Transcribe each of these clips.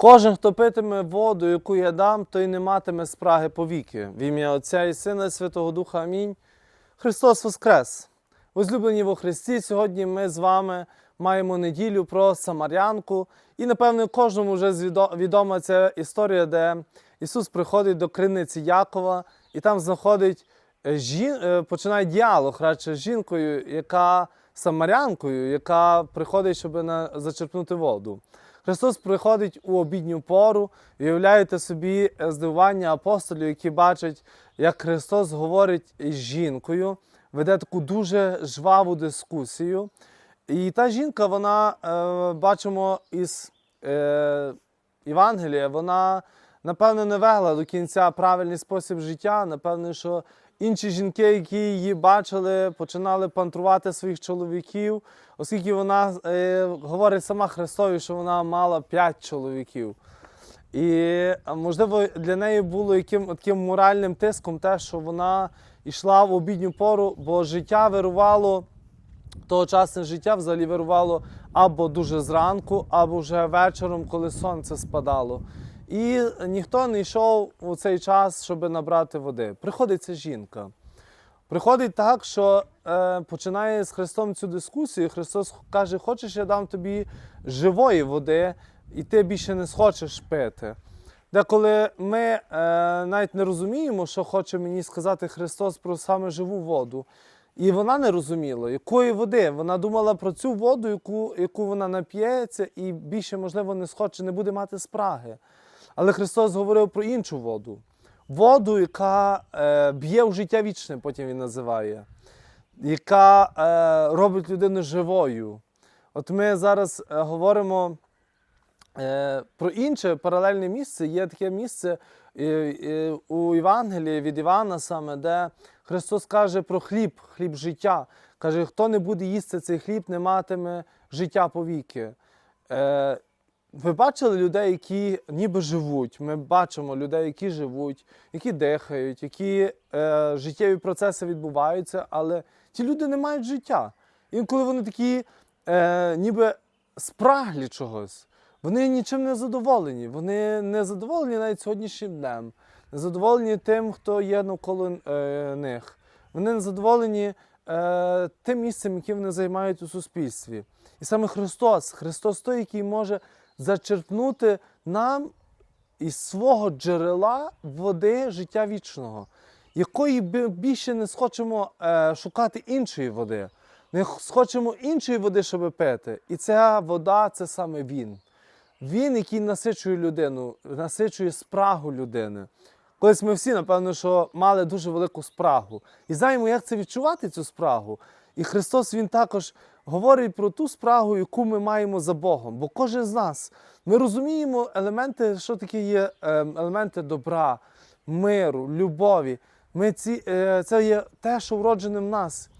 Кожен, хто питиме воду, яку я дам, той не матиме спраги повіки. В ім'я Отця і Сина і Святого Духа. Амінь. Христос Воскрес! Возлюблені во Христі, сьогодні ми з вами маємо неділю про Самарянку. І, напевно, кожному вже відома ця історія, де Ісус приходить до криниці Якова і там знаходить е, жін... е, починає діалог радше з жінкою, яка самарянкою, яка приходить, щоб на... зачерпнути воду. Христос приходить у обідню пору, уявляєте собі е, здивування апостолів, які бачать, як Христос говорить із жінкою, веде таку дуже жваву дискусію. І та жінка, вона е, бачимо із е, Євангелія, вона напевно не вела до кінця правильний спосіб життя. Напевно, що інші жінки, які її бачили, починали пантрувати своїх чоловіків, оскільки вона е, говорить сама Христові, що вона мала п'ять чоловіків. І можливо для неї було яким таким моральним тиском те, що вона йшла в обідню пору, бо життя вирувало тогочасне життя взагалі вирувало або дуже зранку, або вже вечором, коли сонце спадало. І ніхто не йшов у цей час, щоб набрати води. Приходить ця жінка. Приходить так, що е, починає з Христом цю дискусію. Христос каже: Хочеш, я дам тобі живої води, і ти більше не схочеш пити. Деколи ми е, навіть не розуміємо, що хоче мені сказати Христос про саме живу воду. І вона не розуміла, якої води. Вона думала про цю воду, яку, яку вона нап'ється, і більше, можливо, не схоче, не буде мати спраги. Але Христос говорив про іншу воду. Воду, яка е, б'є в життя вічне, потім він називає, яка е, робить людину живою. От ми зараз е, говоримо е, про інше паралельне місце. Є таке місце е, е, у Євангелії від Івана саме, де Христос каже про хліб, хліб життя. Каже, хто не буде їсти цей хліб, не матиме життя повіки. Е, ви бачили людей, які ніби живуть. Ми бачимо людей, які живуть, які дихають, які е, життєві процеси відбуваються, але ті люди не мають життя. Інколи вони такі, е, ніби спраглі чогось. Вони нічим не задоволені. Вони не задоволені навіть сьогоднішнім днем, не задоволені тим, хто є навколо е, них. Вони не задоволені е, тим місцем, яке вони займають у суспільстві. І саме Христос, Христос той, який може зачерпнути нам із свого джерела води життя вічного, якої більше не схочемо е, шукати іншої води. Ми схочемо іншої води, щоб пити. І ця вода це саме Він. Він, який насичує людину, насичує спрагу людини. Колись ми всі, напевно, що мали дуже велику спрагу. І знаємо, як це відчувати цю спрагу. І Христос Він також говорить про ту спрагу, яку ми маємо за Богом. Бо кожен з нас ми розуміємо елементи, що таке є е, елементи добра, миру, любові. Ми ці, е, це є те, що вроджене в нас.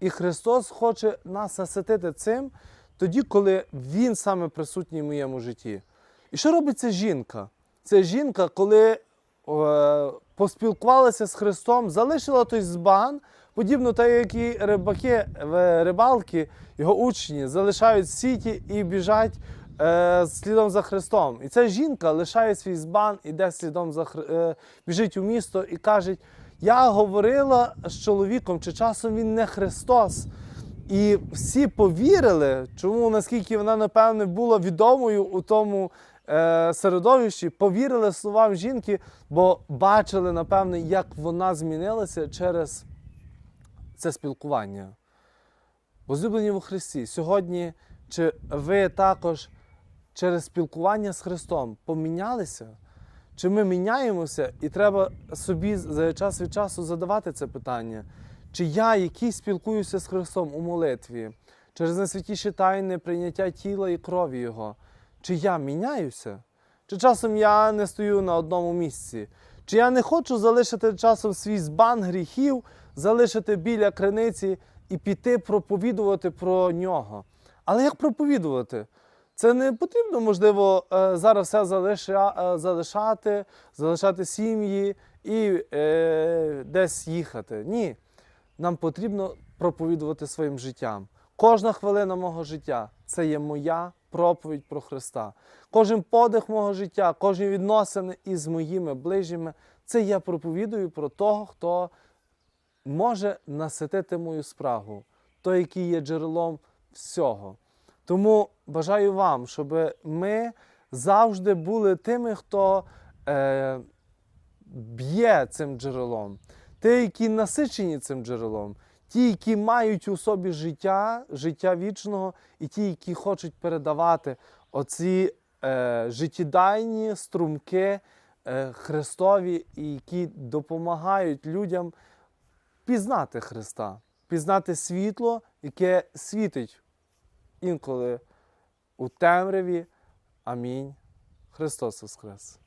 І Христос хоче нас наситити цим тоді, коли Він саме присутній в моєму житті. І що робить ця жінка? Це жінка, коли е, поспілкувалася з Христом, залишила той збан, подібно так, як і рибаки, в- рибалки, його учні залишають сіті і біжать е, слідом за Христом. І ця жінка лишає свій збан, іде слідом за е, біжить у місто і каже: Я говорила з чоловіком, чи часом він не Христос. І всі повірили, чому наскільки вона, напевне, була відомою у тому е, середовищі, повірили словам жінки, бо бачили, напевне, як вона змінилася через це спілкування. Возлюблені у Христі, сьогодні чи ви також через спілкування з Христом помінялися? Чи ми міняємося, і треба собі за час від часу задавати це питання? Чи я, який спілкуюся з Христом у молитві, через найсвятіші тайни прийняття тіла і крові Його? Чи я міняюся? Чи часом я не стою на одному місці? Чи я не хочу залишити часом свій збан гріхів, залишити біля криниці і піти проповідувати про нього? Але як проповідувати? Це не потрібно, можливо, е, зараз все е, залишати, залишати сім'ї і е, десь їхати. Ні. Нам потрібно проповідувати своїм життям. Кожна хвилина мого життя це є моя проповідь про Христа. Кожен подих мого життя, кожні відносини із моїми ближніми, це я проповідую про того, хто може наситити мою спрагу, той, який є джерелом всього. Тому бажаю вам, щоб ми завжди були тими, хто е, б'є цим джерелом, ті, які насичені цим джерелом, ті, які мають у собі життя, життя вічного, і ті, які хочуть передавати оці е, життєдайні струмки е, Христові, які допомагають людям пізнати Христа, пізнати світло, яке світить інколи у темряві. Амінь. Христос Воскрес!